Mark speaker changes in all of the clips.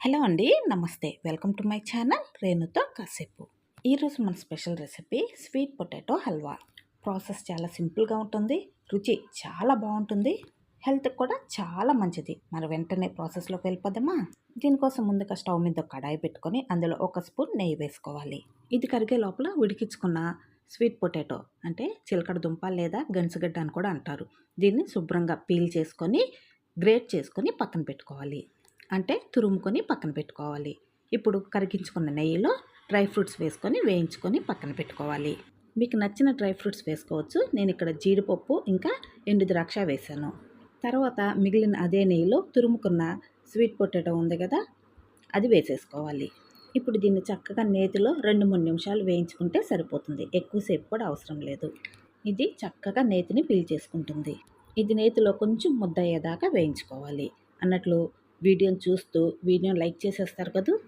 Speaker 1: Hello అండి నమస్తే. Welcome to my channel రేణుతో కాసేపు. ఈరోజు మన special recipe sweet potato halwa. Process చాలా సింపుల్గా ఉంటుంది రుచి చాలా బాగుంటుంది హెల్త్ కూడా చాలా మంచిది. మరి వెంటనే ప్రాసెస్లోకి వెళ్ళిపోదామా? దీనికోసం ముందుగా స్టవ్ మీద కడాయి పెట్టుకొని అందులో ఒక స్పూన్ నెయ్యి వేసుకోవాలి. ఇది కరిగే లోపల ఉడికించుకున్న స్వీట్ పొటాటో అంటే చిలకడ దుంప లేదా గంచగడ్డ అని కూడా అంటారు. దీన్ని శుభ్రంగా పీల్ చేసుకొని గ్రేట్ చేసుకొని పక్కన పెట్టుకోవాలి. అంటే తురుముకొని పక్కన పెట్టుకోవాలి. ఇప్పుడు కరిగించుకున్న నెయ్యిలో డ్రై ఫ్రూట్స్ వేసుకొని వేయించుకొని పక్కన పెట్టుకోవాలి. మీకు నచ్చిన డ్రై ఫ్రూట్స్ వేసుకోవచ్చు. నేను ఇక్కడ జీడిపప్పు ఇంకా ఎండు ద్రాక్ష వేశాను తర్వాత మిగిలిన అదే నెయ్యిలో తురుముకున్న స్వీట్ పొటాటో ఉంది కదా అది వేసేసుకోవాలి. ఇప్పుడు దీన్ని చక్కగా నేతిలో రెండు మూడు నిమిషాలు వేయించుకుంటే సరిపోతుంది. ఎక్కువసేపు కూడా అవసరం లేదు. ఇది చక్కగా నేతిని పీల్చేసుకుంటుంది ఇది నేతిలో కొంచెం ముద్ద అయ్యేదాకా వేయించుకోవాలి. అన్నట్లు వీడియోని చూస్తూ వీడియోని లైక్ చేసేస్తారు కదా?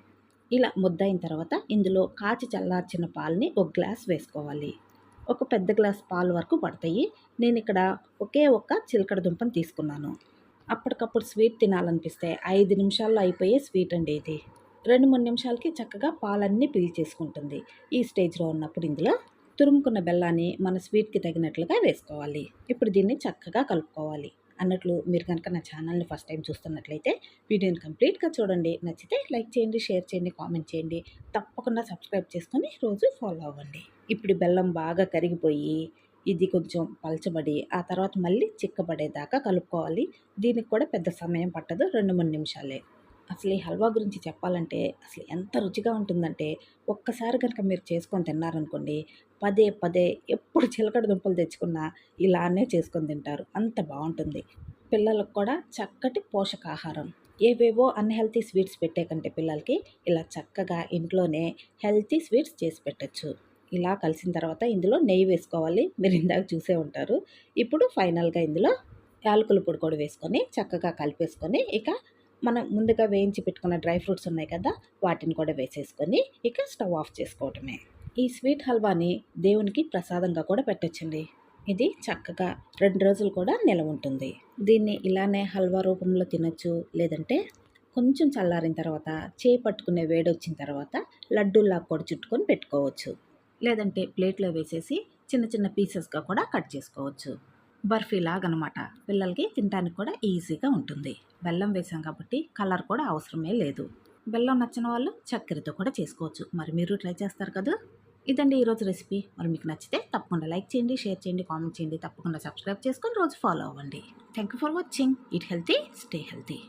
Speaker 1: ఇలా ముద్దయిన తర్వాత ఇందులో కాచి చల్లార్చిన పాలని ఒక గ్లాస్ వేసుకోవాలి. ఒక పెద్ద గ్లాస్ పాలు వరకు పడతాయి. నేను ఇక్కడ ఒకే ఒక్క చిలకడ దుంపను తీసుకున్నాను. అప్పటికప్పుడు స్వీట్ తినాలనిపిస్తే ఐదు నిమిషాల్లో అయిపోయే స్వీట్ అండి ఇది. రెండు మూడు నిమిషాలకి చక్కగా పాలన్నీ చేసుకుంటుంది. ఈ స్టేజ్లో ఉన్నప్పుడు ఇందులో తురుముకున్న బెల్లాన్ని మన స్వీట్కి తగినట్లుగా వేసుకోవాలి. ఇప్పుడు దీన్ని చక్కగా కలుపుకోవాలి. అన్నట్లు మీరు కనుక నా ఛానల్ని ఫస్ట్ టైం చూస్తున్నట్లయితే వీడియోని కంప్లీట్గా చూడండి. నచ్చితే లైక్ చేయండి షేర్ చేయండి కామెంట్ చేయండి. తప్పకుండా సబ్స్క్రైబ్ చేసుకొని రోజు ఫాలో అవ్వండి. ఇప్పుడు బెల్లం బాగా కరిగిపోయి ఇది కొంచెం పలచబడి ఆ తర్వాత మళ్ళీ చిక్కబడేదాకా కలుపుకోవాలి. దీనికి కూడా పెద్ద సమయం పట్టదు రెండు మూడు నిమిషాలే. అసలు ఈ హల్వా గురించి చెప్పాలంటే అసలు ఎంత రుచిగా ఉంటుందంటే ఒక్కసారి కనుక మీరు చేసుకొని తిన్నారనుకోండి పదే పదే ఎప్పుడు చిలకడ దుంపలు తెచ్చుకున్నా ఇలానే చేసుకొని తింటారు. అంత బాగుంటుంది. పిల్లలకు కూడా చక్కటి పోషకాహారం. ఏవేవో అన్హెల్తీ స్వీట్స్ పెట్టే కంటే పిల్లలకి ఇలా చక్కగా ఇంట్లోనే హెల్తీ స్వీట్స్ చేసి పెట్టచ్చు. ఇలా కలిసిన తర్వాత ఇందులో నెయ్యి వేసుకోవాలి. మీరు ఇందాక చూసే ఉంటారు. ఇప్పుడు ఫైనల్గా ఇందులో యాలకుల పొడి కూడా వేసుకొని చక్కగా కలిపేసుకొని ఇక మనం ముందుగా వేయించి పెట్టుకున్న డ్రై ఫ్రూట్స్ ఉన్నాయి కదా వాటిని కూడా వేసేసుకొని ఇక స్టవ్ ఆఫ్ చేసుకోవటమే. ఈ స్వీట్ హల్వాని దేవునికి ప్రసాదంగా కూడా పెట్టచ్చండి. ఇది చక్కగా రెండు రోజులు కూడా నిలవ ఉంటుంది. దీన్ని ఇలానే హల్వా రూపంలో తినచ్చు లేదంటే కొంచెం చల్లారిన తర్వాత చేయి పట్టుకునే వేడి వచ్చిన తర్వాత లడ్డూల్లా కూడా చుట్టుకొని పెట్టుకోవచ్చు. లేదంటే ప్లేట్లో వేసేసి చిన్న చిన్న పీసెస్గా కూడా కట్ చేసుకోవచ్చు. బర్ఫీలాగనమాట పిల్లలకి తినడానికి కూడా ఈజీగా ఉంటుంది. బెల్లం వేసాం కాబట్టి కలర్ కూడా అవసరమే లేదు. బెల్లం నచ్చిన వాళ్ళు చక్కెరతో కూడా చేసుకోవచ్చు. మరి మీరు ట్రై చేస్తారు కదా? ఇదండి ఈరోజు రెసిపీ. మరి మీకు నచ్చితే తప్పకుండా లైక్ చేయండి షేర్ చేయండి కామెంట్ చేయండి. తప్పకుండా సబ్స్క్రైబ్ చేసుకొని రోజు ఫాలో అవ్వండి. Thank you for watching it healthy stay healthy